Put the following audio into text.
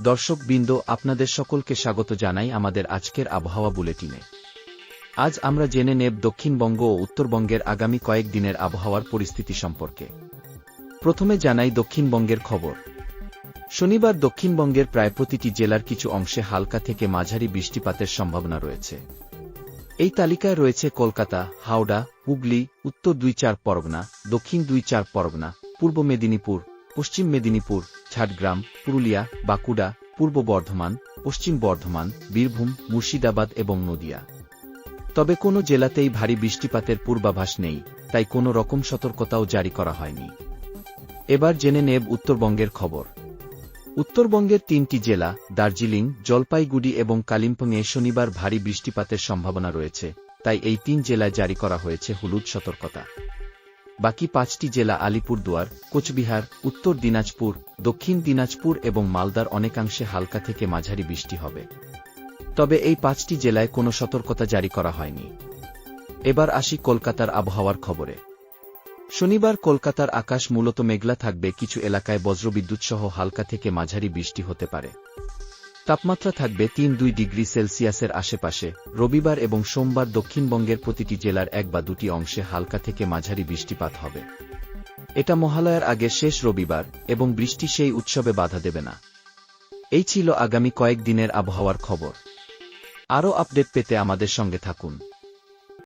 দর্শক বৃন্দ আপনাদের সকলকে স্বাগত জানাই আমাদের আজকের আবহাওয়া বুলেটিনে। আজ আমরা জেনে নেব দক্ষিণবঙ্গ ও উত্তরবঙ্গের আগামী কয়েক দিনের আবহাওয়ার পরিস্থিতি সম্পর্কে। প্রথমে জানাই দক্ষিণবঙ্গের খবর। শনিবার দক্ষিণবঙ্গের প্রায় প্রতিটি জেলার কিছু অংশে হালকা থেকে মাঝারি বৃষ্টিপাতের সম্ভাবনা রয়েছে। এই তালিকায় রয়েছে কলকাতা, হাওড়া, হুগলি, উত্তর দুই চার পরগনা, দক্ষিণ দুই চার পরগনা, পূর্ব মেদিনীপুর, পশ্চিম মেদিনীপুর ঝাড়গ্রাম, পুরুলিয়া, বাঁকুড়া, পূর্ব বর্ধমান, পশ্চিম বর্ধমান, বীরভূম, মুর্শিদাবাদ এবং নদিয়া। তবে কোনো জেলাতেই ভারী বৃষ্টিপাতের পূর্বাভাস নেই, তাই কোনো রকম সতর্কতাও জারি করা হয়নি। এবার জেনে নেব উত্তরবঙ্গের খবর। উত্তরবঙ্গের তিনটি জেলা, দার্জিলিং, জলপাইগুড়ি এবং কালিম্পংয়ে শনিবার ভারী বৃষ্টিপাতের সম্ভাবনা রয়েছে, তাই এই তিন জেলায় জারি করা হয়েছে হলুদ সতর্কতা। বাকি পাঁচটি জেলা আলিপুরদুয়ার, কোচবিহার, উত্তর দিনাজপুর, দক্ষিণ দিনাজপুর এবং মালদার অনেকাংশে হালকা থেকে মাঝারি বৃষ্টি হবে। তবে এই পাঁচটি জেলায় কোনো সতর্কতা জারি করা হয়নি। এবার আসি কলকাতার আবহাওয়ার খবরে। শনিবার কলকাতার আকাশ মূলত মেঘলা থাকবে, কিছু এলাকায় বজ্রবিদ্যুৎ সহ হালকা থেকে মাঝারি বৃষ্টি হতে পারে। তাপমাত্রা থাকবে তিন দুই ডিগ্রি সেলসিয়াসের আশেপাশে। রবিবার এবং সোমবার দক্ষিণবঙ্গের প্রতিটি জেলার এক বা দুটি অংশে হালকা থেকে মাঝারি বৃষ্টিপাত হবে। এটা মহালয়ার আগে শেষ রবিবার এবং বৃষ্টি সেই উৎসবে বাধা দেবে না। এই ছিল আগামী কয়েকদিনের আবহাওয়ার খবর। আরও আপডেট পেতে আমাদের সঙ্গে থাকুন।